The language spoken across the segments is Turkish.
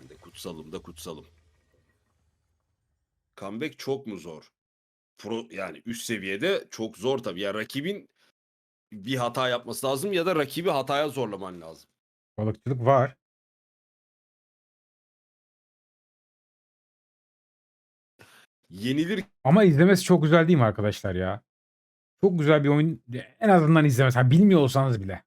Ben de kutsalım da kutsalım. Comeback çok mu zor? Pro yani üst seviyede çok zor tabii. Ya rakibin bir hata yapması lazım ya da rakibi hataya zorlaman lazım. Balıkçılık var. Yenilir Ama izlemesi çok güzel değil mi arkadaşlar ya? Çok güzel bir oyun. En azından izlemesi. Ha, bilmiyor olsanız bile.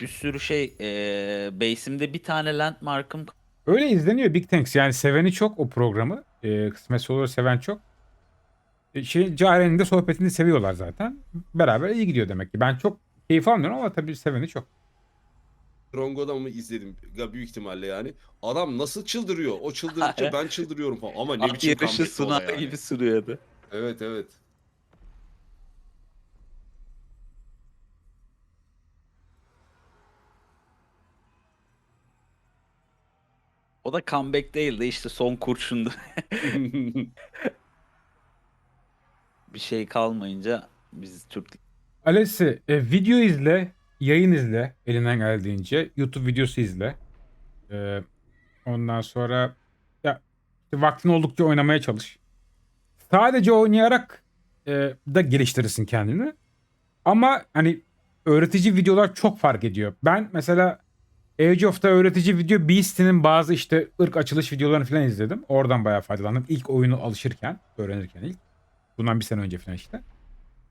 Bir sürü şey eee base'imde bir tane landmark'ım Öyle izleniyor Big Tanks. Yani seveni çok o programı. E, kısmetse olur seven çok. E, şey, Cahre'nin de sohbetini seviyorlar zaten. Beraber iyi gidiyor demek ki. Ben çok keyif almıyorum ama tabii seveni çok. Rongo'da mı izledim ya büyük ihtimalle yani. Adam nasıl çıldırıyor? O çıldırınca ben çıldırıyorum falan. Ama ne at biçim yarışı sunar yani. gibi sürüyordu. Evet evet. O da comeback değildi işte son kurşundu. bir şey kalmayınca biz Türk Alessi e, video izle, yayın izle elinden geldiğince. YouTube videosu izle. E, ondan sonra ya işte vaktin oldukça oynamaya çalış. Sadece oynayarak e, da geliştirirsin kendini. Ama hani öğretici videolar çok fark ediyor. Ben mesela Age of'ta öğretici video Beast'inin bazı işte ırk açılış videolarını falan izledim. Oradan bayağı faydalandım. İlk oyunu alışırken, öğrenirken ilk. Bundan bir sene önce falan işte.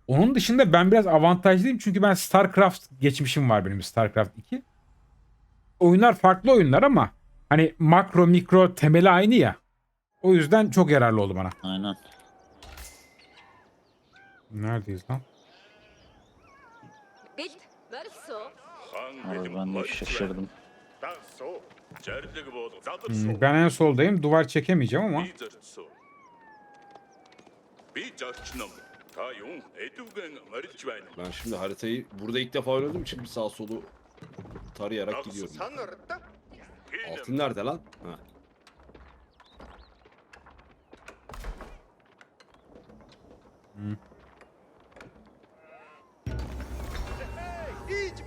Onun dışında ben biraz avantajlıyım çünkü ben StarCraft geçmişim var benim StarCraft 2. Oyunlar farklı oyunlar ama hani makro mikro temeli aynı ya. O yüzden çok yararlı oldu bana. aynen. Neredeyiz lan? Abi ben de şaşırdım. Hmm, ben en soldayım. Duvar çekemeyeceğim ama. Ben şimdi haritayı burada ilk defa oynadığım için bir sağ solu tarayarak gidiyorum. Altın nerede lan? Ha.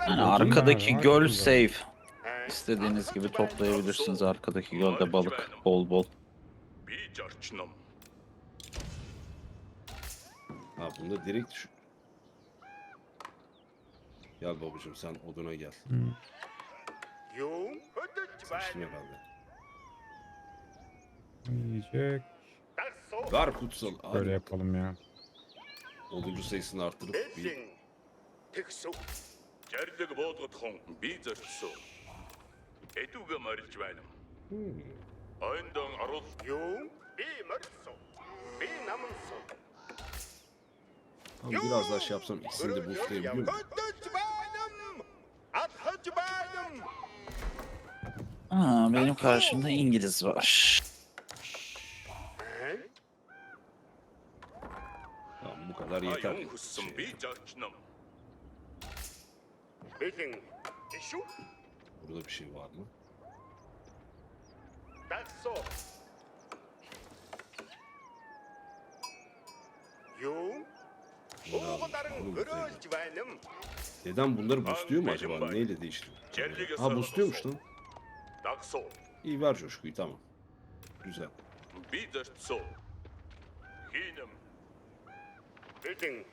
Yani Bakayım arkadaki Var, safe. İstediğiniz gibi toplayabilirsiniz arkadaki gölde balık bol bol. Ha bunda direkt şu... Gel babacığım sen oduna gel. Hmm. Sıçtım herhalde. Yiyecek. Ver kutsal. Hadi. Böyle yapalım ya. Oduncu sayısını arttırıp bir... 대두가 말이지만 안당 알았 Yoğun bir mırso. Bir namınso. Abi biraz daha şey yapsam ikisini de boostlayabiliyor muyum? Benim. Athaç benim. Aa, benim karşımda İngiliz var. Tamam bu kadar yeter. Şey, Bilin. Şu. Burada bir şey var mı? That's so. Neden bunları boostluyor mu acaba? Neyle değiştiriyor? Ha boostluyormuş lan. İyi ver coşkuyu tamam. Güzel. Biderzo. Hinem. Bildin.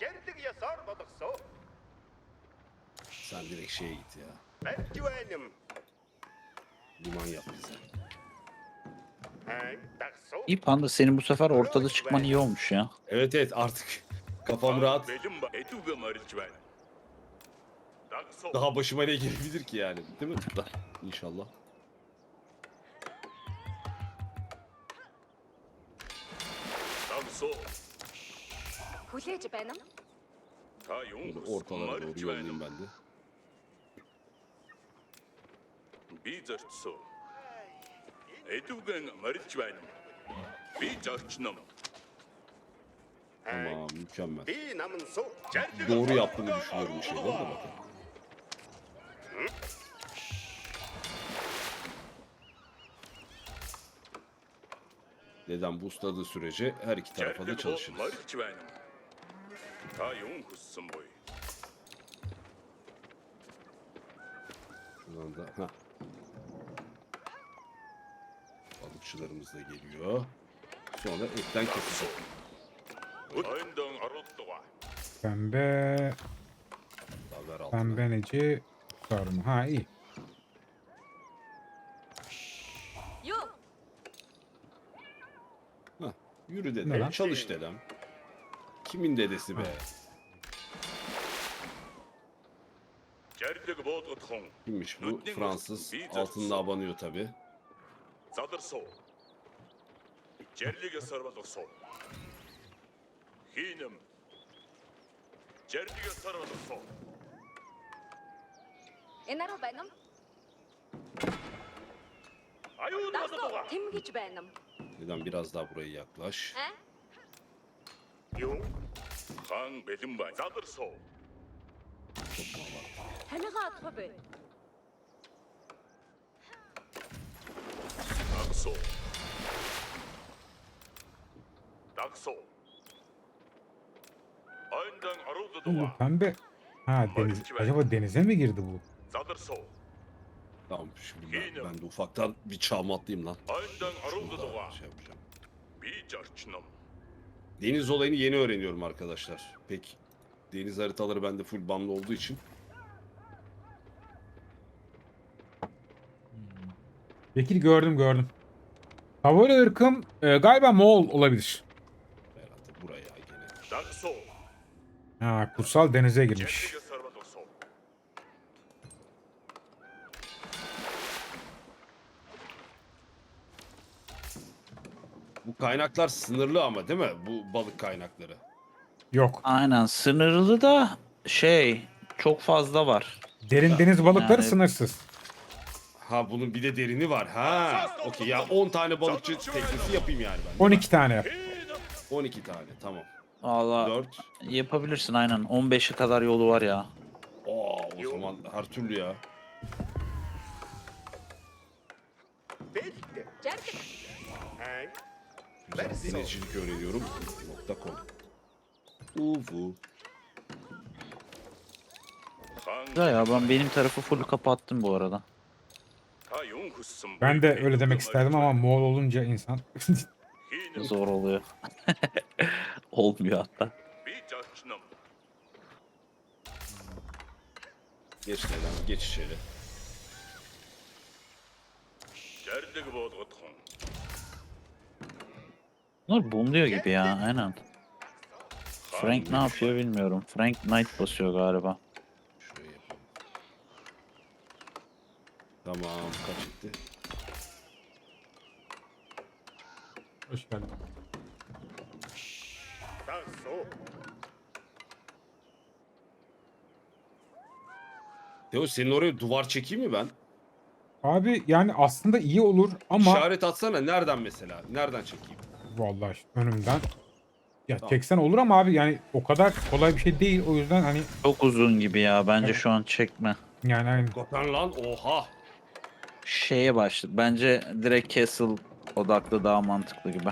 Geldik ya sarmadık so. Sen direkt şeye git ya. Ben güvenim. Liman yap bize. İyi panda senin bu sefer ortada çıkman iyi olmuş ya. Evet evet artık kafam rahat. Daha başıma ne gelebilir ki yani değil mi? İnşallah. Ortalara doğru yollayayım ben de. Би зорьсон. Эдүгэн морилж байна. Би зорчном. Tamam mükemmel. Би намансан. Жарлаг Doğru yaptığını düşünüyorum bir şeyler de bakın. Neden boostladığı sürece her iki tarafa da Жарлаг çalışırız. морилж байна. Та юун хүссэн буй. Şuradan da ha balıkçılarımız da geliyor. Sonra etten kesecek. Pembe, pembe neci sarma. Ha iyi. Yürü Ne dedem, lan? çalış dedem. Kimin dedesi be? Kimmiş bu? Fransız. Altında abanıyor tabi задарсуу. Жарлиг сарвалгасуу. Хийнэм. Жарлиг сарвалгасуу. Энэ арга байна уу? Аюун Дасуу бадгаа. тэмгэж байна уу? Dedem biraz daha buraya yaklaş. Аа? Юу? Хаан бэлэн бай. Задарсуу. Танайгаа адах бай. Дагсуу. الأقصى أيضا Bu pembe. Ha deniz. Acaba denize mi girdi bu? Tamam şimdi ben, ben de ufaktan bir çağım atlayayım lan. şey Deniz olayını yeni öğreniyorum arkadaşlar. Pek deniz haritaları bende full bamlı olduğu için. Bekir gördüm gördüm. Favori ırkım e, galiba Moğol olabilir. Ha, kutsal denize girmiş. Bu kaynaklar sınırlı ama değil mi? Bu balık kaynakları. Yok. Aynen sınırlı da şey çok fazla var. Derin deniz balıkları Yani- sınırsız. Ha bunun bir de derini var. Ha. Okey ya 10 tane balıkçı teknesi yapayım yani ben. 12 tane. 12 tane tamam. Valla yapabilirsin aynen. 15'e kadar yolu var ya. Oo, o zaman her türlü ya. Cerca. Güzel denizcilik öğreniyorum. Nokta com. Uvu. Güzel ya ben benim tarafı full kapattım bu arada. Ben de öyle demek isterdim ama Moğol olunca insan zor oluyor. Olmuyor hatta. Geç neden? Geç içeri. Bunlar boomluyor gibi ya aynen. Frank ne yapıyor bilmiyorum. Frank Knight basıyor galiba. Tamam kaç etti? Hoş geldin. Teo senin oraya duvar çekeyim mi ben? Abi yani aslında iyi olur ama İşaret atsana nereden mesela? Nereden çekeyim? vallahi işte önümden ya Tamam. çeksen olur ama abi yani o kadar kolay bir şey değil. O yüzden hani Çok uzun gibi ya. Bence şu an çekme. yani hani Kopen lan oha. Şeye başladı. Bence direkt Castle odaklı daha mantıklı gibi.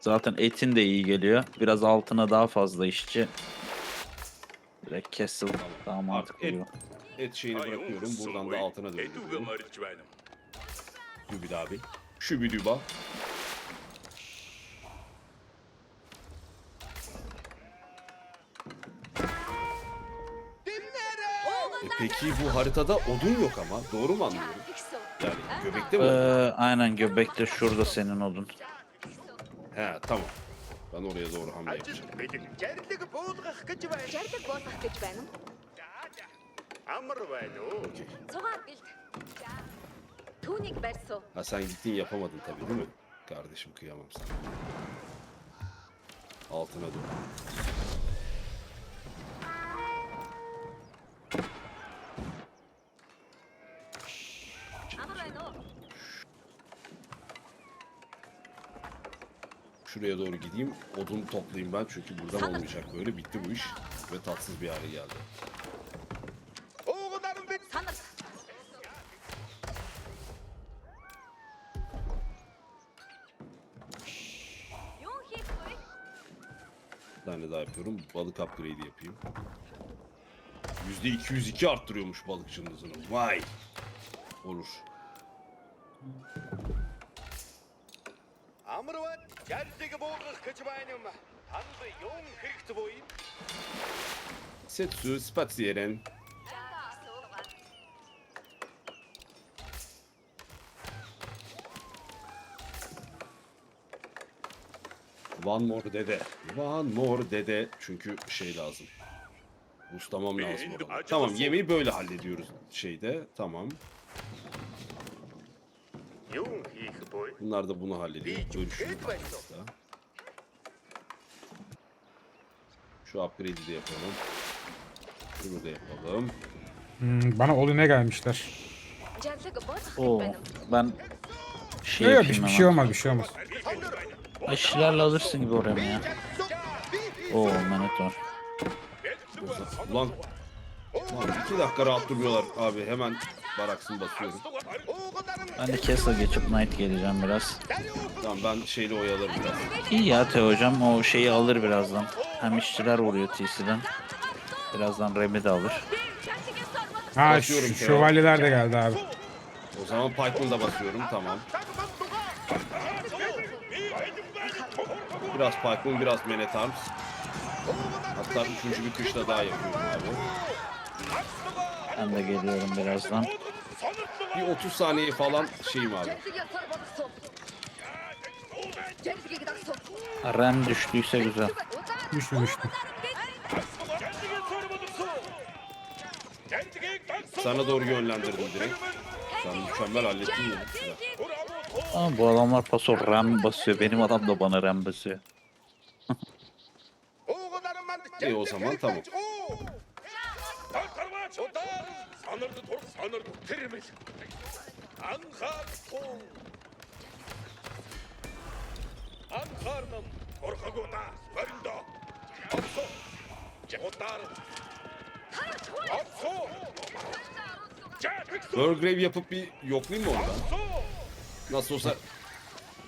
Zaten etin de iyi geliyor. Biraz altına daha fazla işçi. Direkt castle daha mantıklı et. Et şeyini bırakıyorum. Buradan da altına dönüyorum. Dübid abi. Şübidüba. E peki bu haritada odun yok ama. Doğru mu anlıyorum? Тэгсэн. Yani göbekte mi? Ee, aynen göbekte şurada senin odun. He tamam. Ben oraya doğru hamle Ажил yapacağım. бэлэг. Жарлиг буулгах гэж байна. Жаргал буулгах гэж байна уу? Амар байна уу? Okey. Цугаар бэлд. Түүнийг барьсуу. Ha sen gittin yapamadın tabii değil mi? Kardeşim kıyamam sana. Altına dur. Şuraya doğru gideyim. Odun toplayayım ben çünkü buradan olmayacak böyle. Bitti bu iş ve tatsız bir hale geldi. Bir tane daha yapıyorum. Balık upgrade yapayım. %202 arttırıyormuş balıkçının hızını. Vay! Olur. Намрват жаржиг буугах гэж байна юм. Танд юун хэрэгтэй буу юм? Setsu, Spazieren. One more dede. One more dede. Çünkü şey lazım. Ustamam lazım orada. Tamam yemeği böyle hallediyoruz şeyde. Tamam. Юун хийх буу? Bunlar da bunu hallediyor. Şu upgrade'i de yapalım. Bunu da yapalım. Hmm, bana Olin'e gelmişler. Oo, ben şey Yok yapayım hiçbir şey olmaz bir şey olmaz. Aşılarla alırsın gibi oraya mı ya? Oo, manet var. Ulan. Ulan iki dakika rahat durmuyorlar abi. Hemen baraksın basıyorum. Ben de Castle geçip Knight geleceğim biraz. Tamam ben şeyle oyalarım biraz. İyi ya Teo hocam o şeyi alır birazdan. Hem işçiler vuruyor TC'den. Birazdan Remi de alır. Ha şu, Teo. şövalyeler de geldi abi. O zaman Python'ı da basıyorum. Tamam. Biraz Python, biraz Man at Arms. Hatta üçüncü bir kışla daha yapıyorum abi. Ben de geliyorum birazdan bir 30 saniye falan şeyim abi. Rem düştüyse güzel. Düşmüştü. Sana doğru yönlendirdim direkt. Sen mükemmel hallettin ya. Ama bu adamlar paso rem basıyor. Benim adam da bana rem basıyor. e o zaman tamam. Анхаар тун. Анхаар нам орхагода баринда. Отсо. Жаготар. Отсо. Жагтсо. Burgrave yapıp bir yoklayayım mı orada? Nasıl olsa...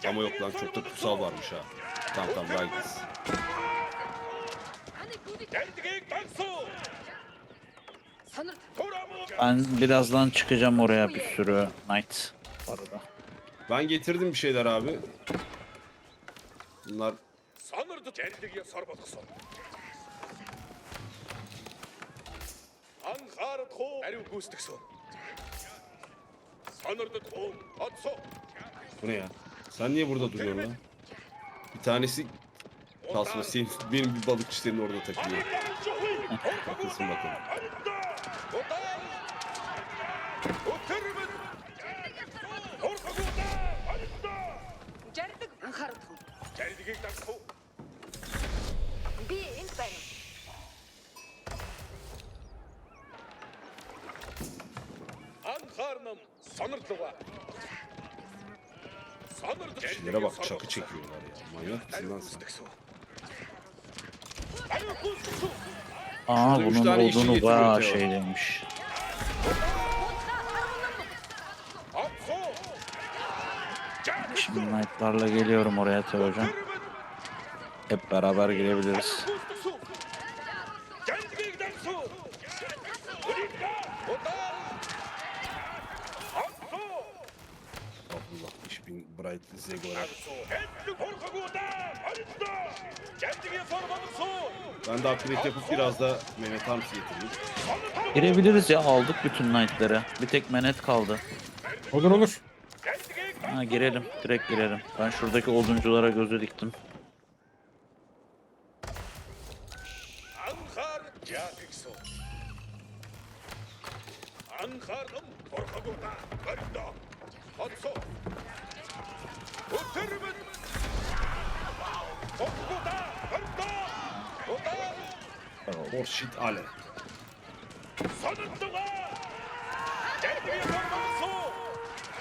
Ama yok lan çok da kutsal varmış ha. Tamam tamam gel gitsin. Ben birazdan çıkacağım oraya bir sürü night arada. Ben getirdim bir şeyler abi. Bunlar bu ne ya? Sen niye burada duruyorsun lan? Bir tanesi kasma senin, benim bir balıkçı senin orada takılıyor. Takılsın bakalım. جردك انخرطهم جردك تنفو بي انت Ankara'nın sanırtıva. Sanırtıva. Şunlara bak çakı çekiyorlar ya. Manyak mısın lan sen? Aa bunun tane işi bayağı şey demiş. Şimdi Knight'larla geliyorum oraya Teo hocam. Hep beraber girebiliriz. Ping Bright Zeg. Ben de upgrade yapıp biraz da Mehmet Arms getireyim. Girebiliriz ya aldık bütün knight'ları. Bir tek menet kaldı. Olur olur. Ha girelim. Direkt girelim. Ben şuradaki odunculara gözü diktim. Өтөрмөн. Хорхогоо да. Харинда. Удаа. Horseshit Ale. Санардлага. Дэрдгийг сар болгосон.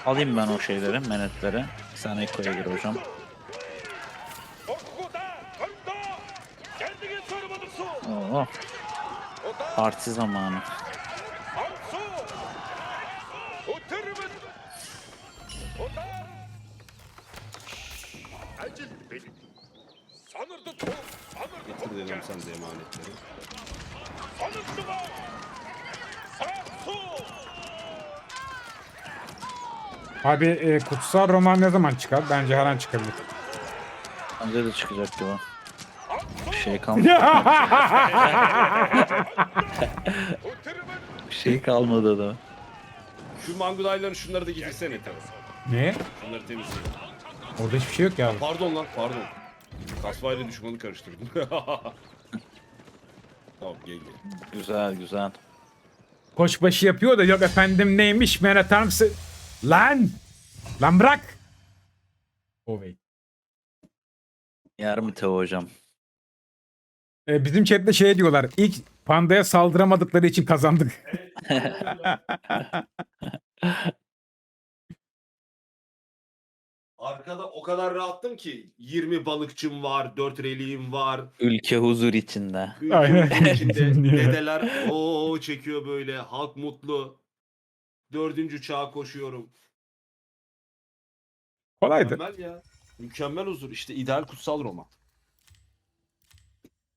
Alayım ben o şeyleri, menetleri. Sen Eko'ya gir hocam. Хорхогоо да. Харинда. Дэрдгийг сар болгосон. Oo, Удаа. parti zamanı. beni. Sanırdı top, sanırdı top. Dedim sen de emanetleri. Sanırdı var. Abi e, kutsal roman ne zaman çıkar? Bence her an çıkabilir. Bence de çıkacak gibi. Bir şey kalmadı. Bir şey kalmadı da. Şu mangudayların şunları da getirsene tabii. Ne? Şunları temizleyin. Orada hiçbir şey yok ya. Pardon lan pardon. Kasva ile düşmanı karıştırdım. tamam gel gel. Güzel güzel. Koçbaşı yapıyor da yok efendim neymiş meğer atar mısın? Lan! Lan bırak! Oh wait. Mi Teo hocam? Ee, bizim chatte şey diyorlar. İlk pandaya saldıramadıkları için kazandık. Arkada o kadar rahattım ki 20 balıkçım var, 4 reliğim var. Ülke huzur içinde. Aynen. Ülkemizin içinde dedeler o çekiyor böyle. Halk mutlu. Dördüncü çağa koşuyorum. Kolaydı. Mükemmel ya. Mükemmel huzur. İşte ideal kutsal roman.